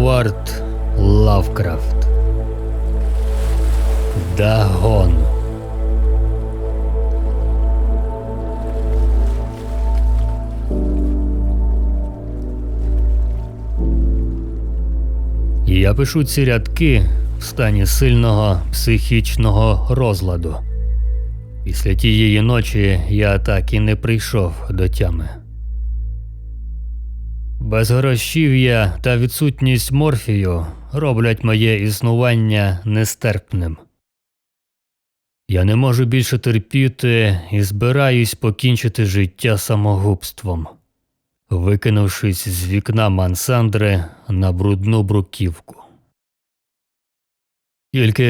Говард Лавкрафт. Дагон. Я пишу ці рядки в стані сильного психічного розладу. Після тієї ночі я так і не прийшов до тями. Безгрошів'я та відсутність морфію роблять моє існування нестерпним. Я не можу більше терпіти і збираюсь покінчити життя самогубством, викинувшись з вікна мансандри на брудну бруківку. Тільки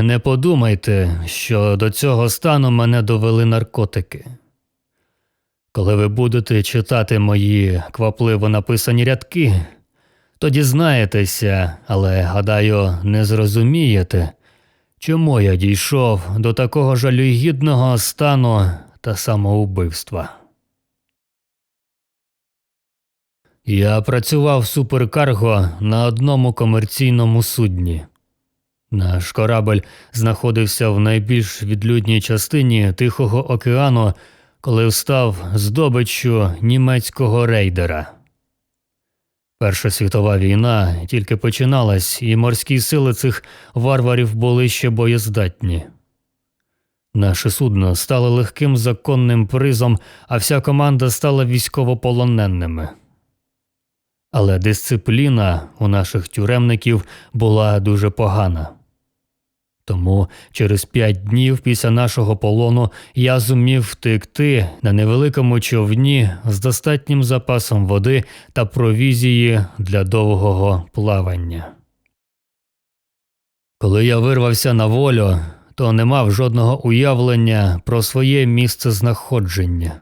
не подумайте, що до цього стану мене довели наркотики. Коли ви будете читати мої квапливо написані рядки, то дізнаєтеся, але, гадаю, не зрозумієте, чому я дійшов до такого жалюгідного стану та самоубивства. Я працював суперкарго на одному комерційному судні. Наш корабль знаходився в найбільш відлюдній частині Тихого океану, коли встав здобиччю німецького рейдера. Перша світова війна тільки починалась, і морські сили цих варварів були ще боєздатні. Наше судно стало легким законним призом, а вся команда стала військовополоненими. Але дисципліна у наших тюремників була дуже погана. Тому через п'ять днів після нашого полону я зумів втекти на невеликому човні з достатнім запасом води та провізії для довгого плавання. Коли я вирвався на волю, то не мав жодного уявлення про своє місце знаходження.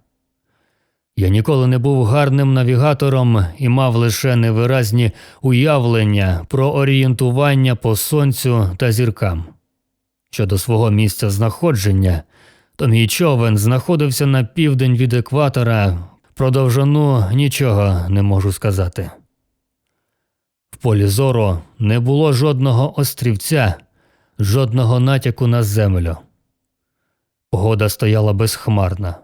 Я ніколи не був гарним навігатором і мав лише невиразні уявлення про орієнтування по сонцю та зіркам. Щодо свого місця знаходження, то мій човен знаходився на південь від екватора, про довжину нічого не можу сказати. В полі зору не було жодного острівця, жодного натяку на землю. Погода стояла безхмарна.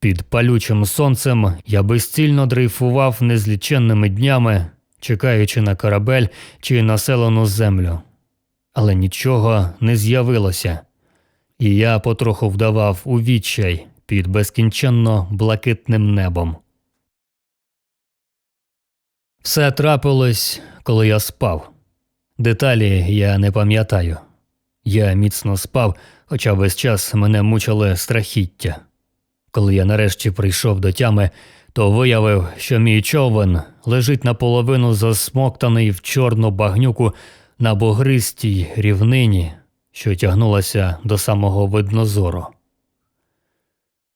Під палючим сонцем я безцільно дрейфував незліченними днями, чекаючи на корабель чи населену землю але нічого не з'явилося, і я потроху вдавав у відчай під безкінченно блакитним небом. Все трапилось, коли я спав. Деталі я не пам'ятаю. Я міцно спав, хоча весь час мене мучили страхіття. Коли я нарешті прийшов до тями, то виявив, що мій човен лежить наполовину засмоктаний в чорну багнюку на бугристій рівнині, що тягнулася до самого виднозору.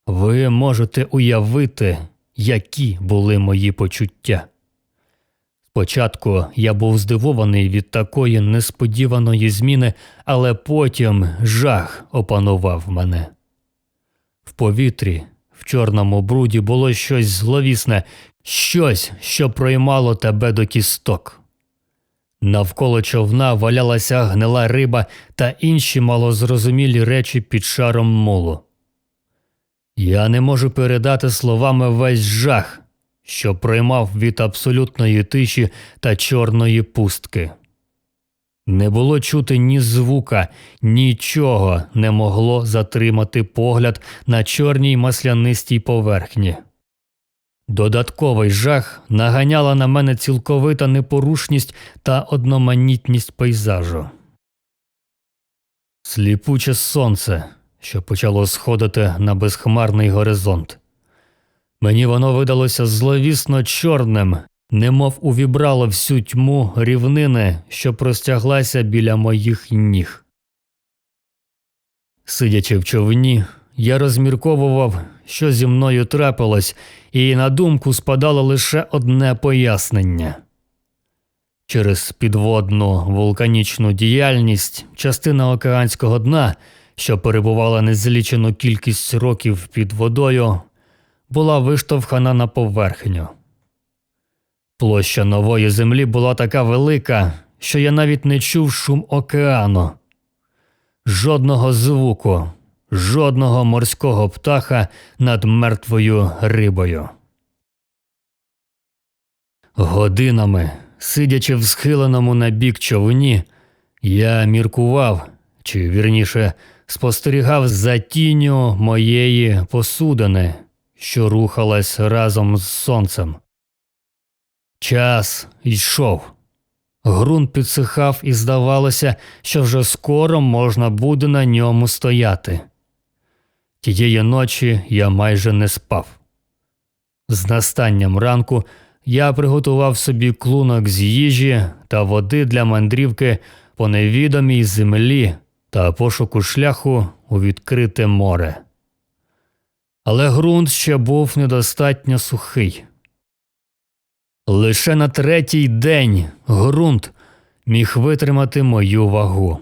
Ви можете уявити, які були мої почуття. Спочатку я був здивований від такої несподіваної зміни, але потім жах опанував мене. В повітрі, в чорному бруді було щось зловісне, щось, що проймало тебе до кісток. Навколо човна валялася гнила риба та інші малозрозумілі речі під шаром молу. Я не можу передати словами весь жах, що проймав від абсолютної тиші та чорної пустки. Не було чути ні звука, нічого не могло затримати погляд на чорній маслянистій поверхні. Додатковий жах наганяла на мене цілковита непорушність та одноманітність пейзажу. Сліпуче сонце, що почало сходити на безхмарний горизонт. Мені воно видалося зловісно чорним, немов увібрало всю тьму рівнини, що простяглася біля моїх ніг. Сидячи в човні, я розмірковував, що зі мною трапилось, і на думку спадало лише одне пояснення. Через підводну вулканічну діяльність частина океанського дна, що перебувала незлічену кількість років під водою, була виштовхана на поверхню. Площа нової землі була така велика, що я навіть не чув шум океану. Жодного звуку, жодного морського птаха над мертвою рибою. Годинами, сидячи в схиленому на бік човні, я міркував, чи вірніше спостерігав за тінню моєї посудини, що рухалась разом з сонцем. Час йшов. Грунт підсихав і здавалося, що вже скоро можна буде на ньому стояти. Тієї ночі я майже не спав. З настанням ранку я приготував собі клунок з їжі та води для мандрівки по невідомій землі та пошуку шляху у відкрите море. Але ґрунт ще був недостатньо сухий. Лише на третій день ґрунт міг витримати мою вагу.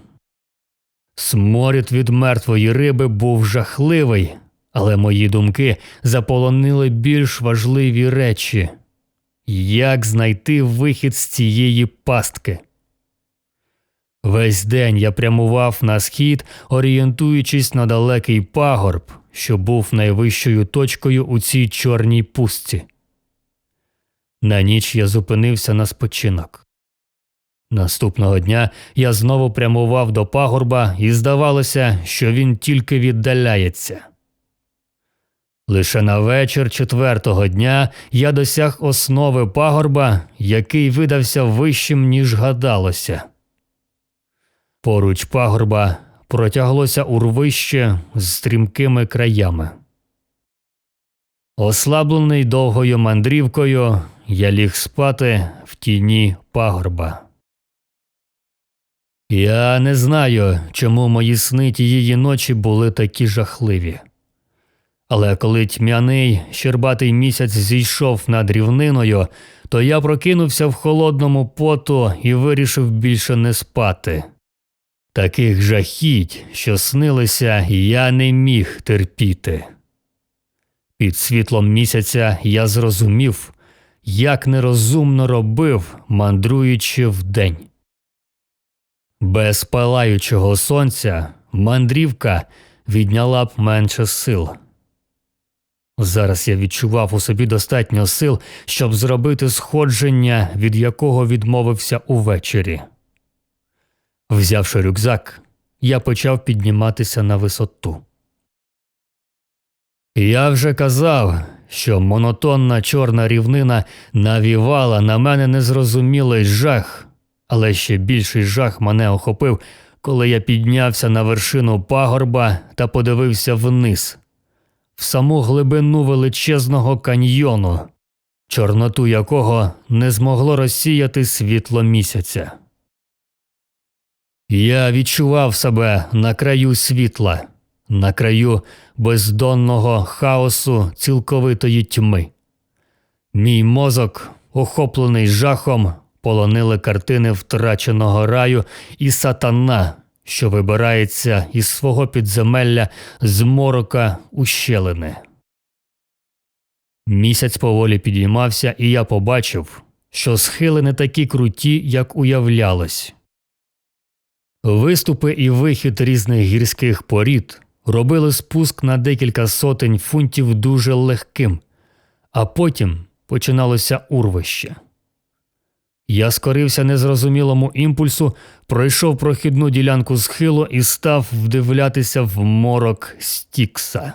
Сморід від мертвої риби був жахливий, але мої думки заполонили більш важливі речі як знайти вихід з цієї пастки. Весь день я прямував на схід, орієнтуючись на далекий пагорб, що був найвищою точкою у цій чорній пустці. На ніч я зупинився на спочинок. Наступного дня я знову прямував до пагорба, і здавалося, що він тільки віддаляється. Лише на вечір четвертого дня я досяг основи пагорба, який видався вищим, ніж гадалося. Поруч пагорба протяглося урвище з стрімкими краями. Ослаблений довгою мандрівкою, я ліг спати в тіні пагорба. Я не знаю, чому мої сни тієї ночі були такі жахливі. Але коли тьмяний щербатий місяць зійшов над рівниною, то я прокинувся в холодному поту і вирішив більше не спати. Таких жахіть, що снилися, я не міг терпіти. Під світлом місяця я зрозумів, як нерозумно робив, мандруючи вдень. Без палаючого сонця мандрівка відняла б менше сил. Зараз я відчував у собі достатньо сил, щоб зробити сходження, від якого відмовився увечері. Взявши рюкзак, я почав підніматися на висоту. Я вже казав, що монотонна чорна рівнина навівала на мене незрозумілий жах, але ще більший жах мене охопив, коли я піднявся на вершину пагорба та подивився вниз, в саму глибину величезного каньйону, чорноту якого не змогло розсіяти світло місяця. Я відчував себе на краю світла, на краю бездонного хаосу цілковитої тьми. Мій мозок, охоплений жахом, полонили картини втраченого раю і сатана, що вибирається із свого підземелля з морока ущелини. Місяць поволі підіймався, і я побачив, що схили не такі круті, як уявлялось. Виступи і вихід різних гірських порід робили спуск на декілька сотень фунтів дуже легким, а потім починалося урвище. Я скорився незрозумілому імпульсу, пройшов прохідну ділянку схилу і став вдивлятися в морок стікса.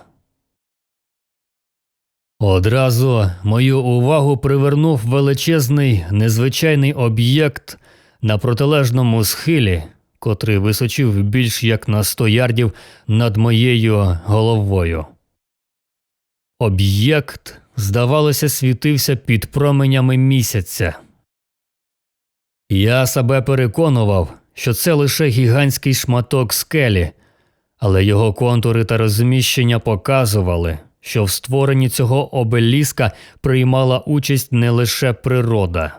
Одразу мою увагу привернув величезний незвичайний об'єкт на протилежному схилі, котрий височив більш як на сто ярдів над моєю головою. Об'єкт, здавалося, світився під променями місяця. Я себе переконував, що це лише гігантський шматок скелі, але його контури та розміщення показували, що в створенні цього обеліска приймала участь не лише природа.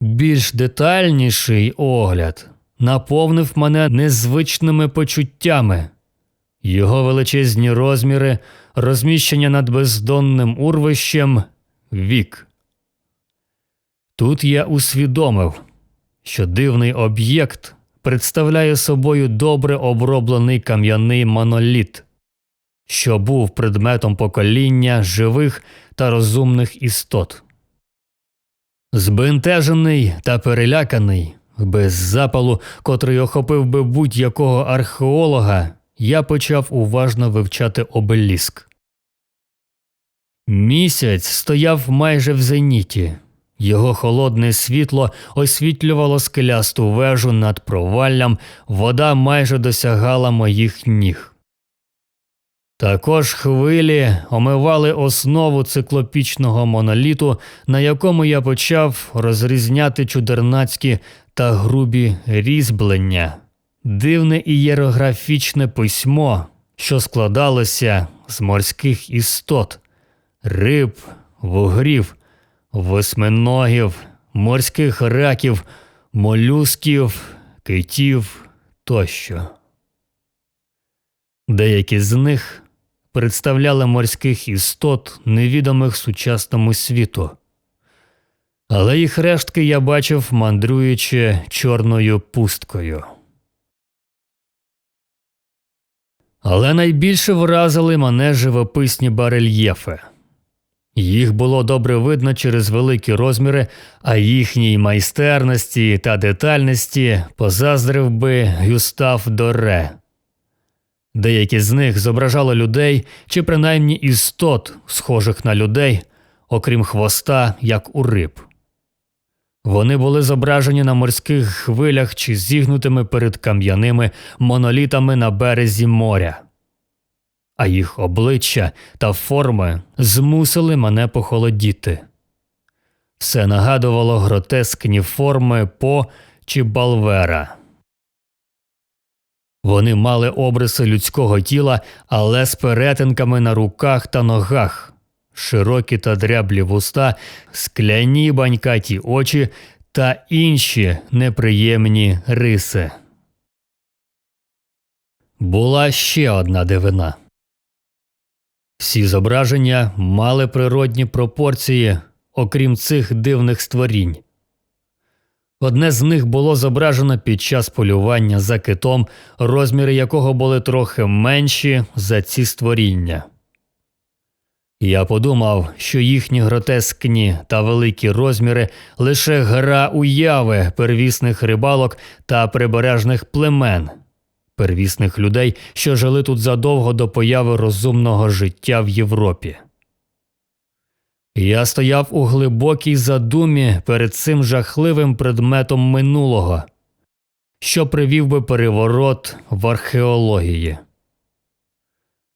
Більш детальніший огляд наповнив мене незвичними почуттями. Його величезні розміри, розміщення над бездонним урвищем, вік. Тут я усвідомив, що дивний об'єкт представляє собою добре оброблений кам'яний моноліт, що був предметом покоління живих та розумних істот. Збентежений та переляканий, без запалу, котрий охопив би будь-якого археолога, я почав уважно вивчати обеліск. Місяць стояв майже в зеніті. Його холодне світло освітлювало скелясту вежу над проваллям, вода майже досягала моїх ніг. Також хвилі омивали основу циклопічного моноліту, на якому я почав розрізняти чудернацькі та грубі різьблення, дивне ієрографічне письмо, що складалося з морських істот, риб, вугрів, восьминогів, морських раків, молюсків, китів тощо. Деякі з них представляли морських істот, невідомих сучасному світу. Але їх рештки я бачив, мандруючи чорною пусткою. Але найбільше вразили мене живописні барельєфи. Їх було добре видно через великі розміри, а їхній майстерності та детальності позаздрив би Гюстав Доре. Деякі з них зображали людей чи принаймні істот, схожих на людей, окрім хвоста, як у риб. Вони були зображені на морських хвилях чи зігнутими перед кам'яними монолітами на березі моря, а їх обличчя та форми змусили мене похолодіти. Все нагадувало гротескні форми по чи балвера. Вони мали обриси людського тіла, але з перетинками на руках та ногах, широкі та дряблі вуста, скляні банькаті очі та інші неприємні риси. Була ще одна дивина. Всі зображення мали природні пропорції, окрім цих дивних створінь. Одне з них було зображено під час полювання за китом, розміри якого були трохи менші за ці створіння. Я подумав, що їхні гротескні та великі розміри лише гра уяви первісних рибалок та прибережних племен, первісних людей, що жили тут задовго до появи розумного життя в Європі. Я стояв у глибокій задумі перед цим жахливим предметом минулого, що привів би переворот в археології.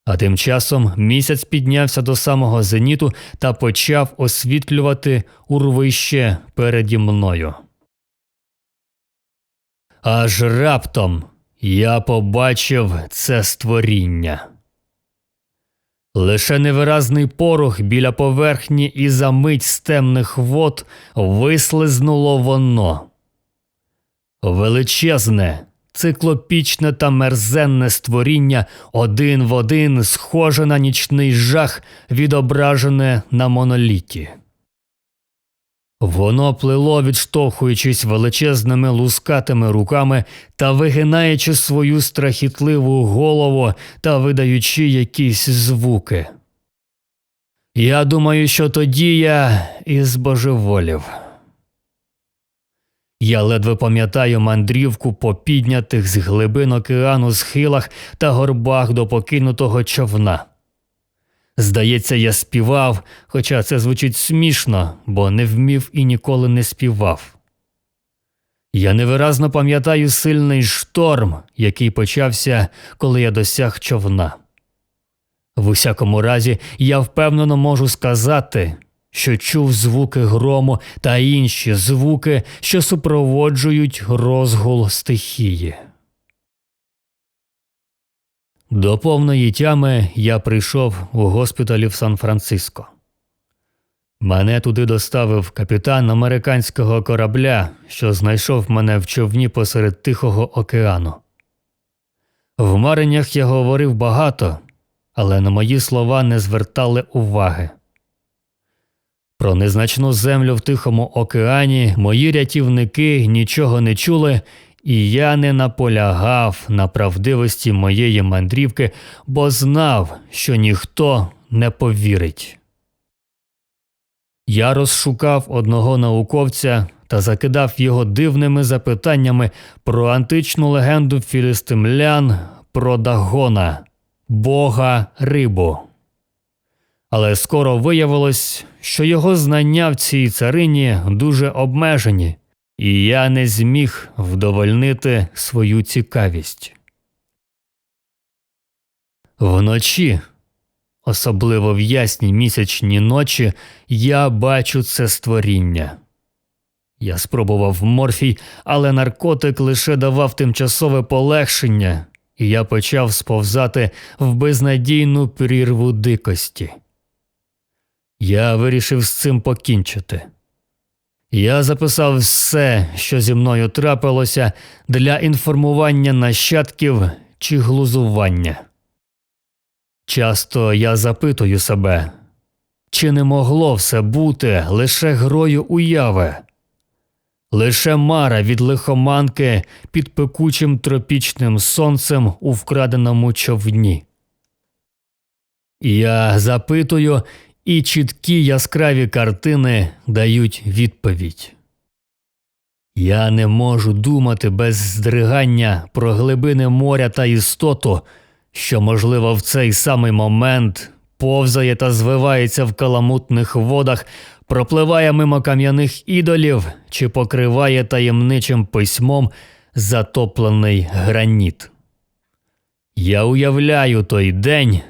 А тим часом місяць піднявся до самого зеніту та почав освітлювати урвище переді мною. Аж раптом я побачив це створіння. Лише невиразний порох біля поверхні і за мить темних вод вислизнуло воно. Величезне, циклопічне та мерзенне створіння один в один схоже на нічний жах, відображене на моноліті. Воно плило, відштовхуючись величезними лускатими руками та вигинаючи свою страхітливу голову та видаючи якісь звуки. Я думаю, що тоді я і збожеволів. Я ледве пам'ятаю мандрівку по піднятих з глибин океану схилах та горбах до покинутого човна. Здається, я співав, хоча це звучить смішно, бо не вмів і ніколи не співав. Я невиразно пам'ятаю сильний шторм, який почався, коли я досяг човна. В усякому разі, я впевнено можу сказати, що чув звуки грому та інші звуки, що супроводжують розгул стихії. До повної тями я прийшов у госпіталі в Сан-Франциско. Мене туди доставив капітан американського корабля, що знайшов мене в човні посеред Тихого океану. В мареннях я говорив багато, але на мої слова не звертали уваги. Про незначну землю в Тихому океані мої рятівники нічого не чули, і я не наполягав на правдивості моєї мандрівки, бо знав, що ніхто не повірить. Я розшукав одного науковця та закидав його дивними запитаннями про античну легенду філістимлян про Дагона, бога рибу. Але скоро виявилось, що його знання в цій царині дуже обмежені, і я не зміг вдовольнити свою цікавість. Вночі, особливо в ясні місячні ночі, я бачу це створіння. Я спробував морфій, але наркотик лише давав тимчасове полегшення, і я почав сповзати в безнадійну прірву дикості. Я вирішив з цим покінчити. Я записав все, що зі мною трапилося, для інформування нащадків чи глузування. Часто я запитую себе, чи не могло все бути лише грою уяви, лише мара від лихоманки під пекучим тропічним сонцем у вкраденому човні. Я запитую, і чіткі яскраві картини дають відповідь. Я не можу думати без здригання про глибини моря та істоту, що, можливо, в цей самий момент повзає та звивається в каламутних водах, пропливає мимо кам'яних ідолів чи покриває таємничим письмом затоплений граніт. Я уявляю той день,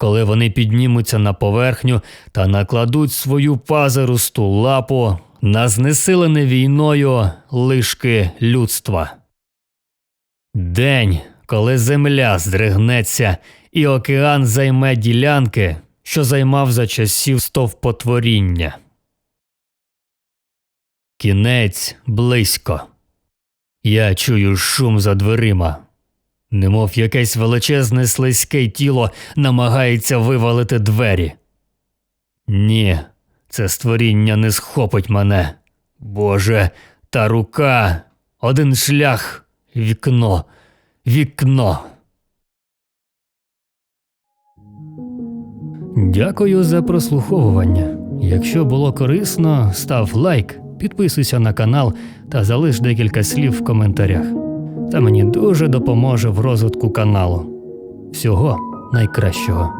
коли вони піднімуться на поверхню та накладуть свою пазирусту лапу на знесилене війною лишки людства. День, коли земля здригнеться і океан займе ділянки, що займав за часів стовпотворіння. Кінець близько. Я чую шум за дверима. Немов якесь величезне слизьке тіло намагається вивалити двері. Ні, це створіння не схопить мене. Боже, та рука, один шлях, вікно, вікно. Дякую за прослуховування. Якщо було корисно, став лайк, підписуйся на канал та залиш декілька слів в коментарях. Це мені дуже допоможе в розвитку каналу. Всього найкращого.